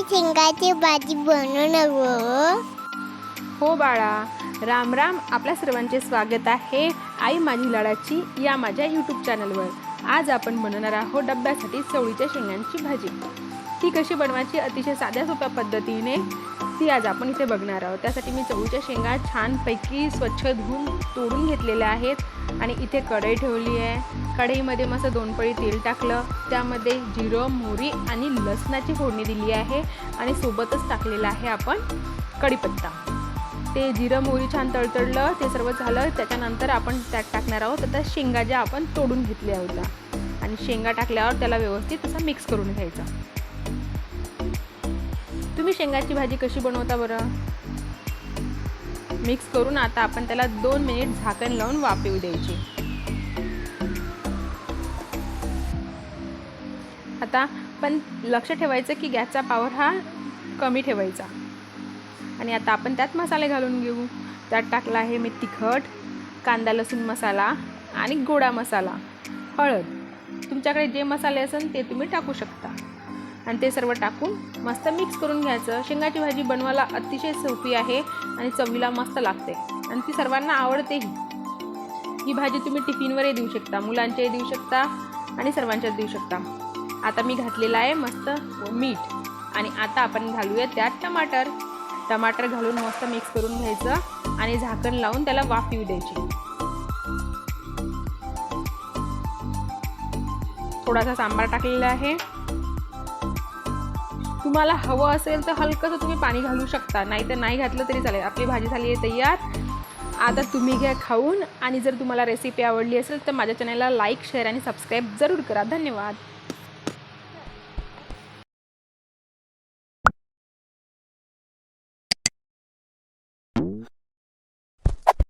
शेंगाची भाजी बनवू नको. हो बाळा राम राम. आपल्या सर्वांचे स्वागत आहे आई माझी लाडाची या माझ्या यूट्यूब चॅनलवर आज आपण बनवणार आहोत डब्यासाठी चवळीच्या शेंगांची भाजी. ती कशी बनवायची अतिशय साध्या सोप्या पद्धतीने ती आज आपण इथे बघणार आहोत. त्यासाठी मी चवळीच्या शेंगा छानपैकी स्वच्छ धुवून तोडून घेतलेल्या आहेत आणि इथे कढई ठेवली आहे. कढईमध्ये मस्त दोन पळी तेल टाकलं. त्यामध्ये जिरं मोहरी आणि लसणाची फोडणी दिली आहे. आणि सोबतच टाकलेलं आहे आपण कढीपत्ता. ते जिरं मोहरी छान तळतळलं ते सर्व झालं. त्याच्यानंतर आपण त्यात टाकणार आहोत. आता शेंगा ज्या आपण तोडून घेतल्या होत्या. आणि शेंगा टाकल्यावर त्याला व्यवस्थित असा मिक्स करून घ्यायचा. तुम्ही शेंगाची भाजी कशी बनवता बरं? मिक्स करून आता आपण त्याला दोन मिनिट झाकण लावून वाफ द्यायची. आता पण लक्ष ठेवायचं की गॅसचा पॉवर हा कमी ठेवायचा. आणि आता आपण त्यात मसाले घालून घेऊ. त्यात टाकला आहे मी तिखट कांदा लसूण मसाला आणि गोडा मसाला हळद. तुमच्याकडे जे मसाले असेल ते तुम्ही टाकू शकता. आणि ते सर्व टाकून मस्त मिक्स करून घ्यायचं. शेंगाची भाजी बनवायला अतिशय सोपी आहे आणि चवीला मस्त लागते. आणि ती सर्वांना आवडतेही. ही भाजी तुम्ही टिफिनवरही देऊ शकता मुलांच्याही देऊ शकता आणि सर्वांच्याच देऊ शकता. आता मी घातलेलं आहे मस्त मीठ. आणि आता आपण घालूया त्यात टमाटर. टमाटर घालून मस्त मिक्स करून घ्यायचं आणि झाकण लावून त्याला वाफ येऊ द्यायची. थोडासा सांबार टाकलेला आहे. तुम्हाला हवं असेल तर हलकंसं तुम्ही पाणी घालू शकता. नाही तर नाही घातलं तरी चालेल. आपली भाजी झाली आहे तयार. आता तुम्ही घ्या खाऊन. आणि जर तुम्हाला रेसिपी आवडली असेल तर माझ्या चॅनलला लाईक शेअर आणि सबस्क्राईब जरूर करा. धन्यवाद.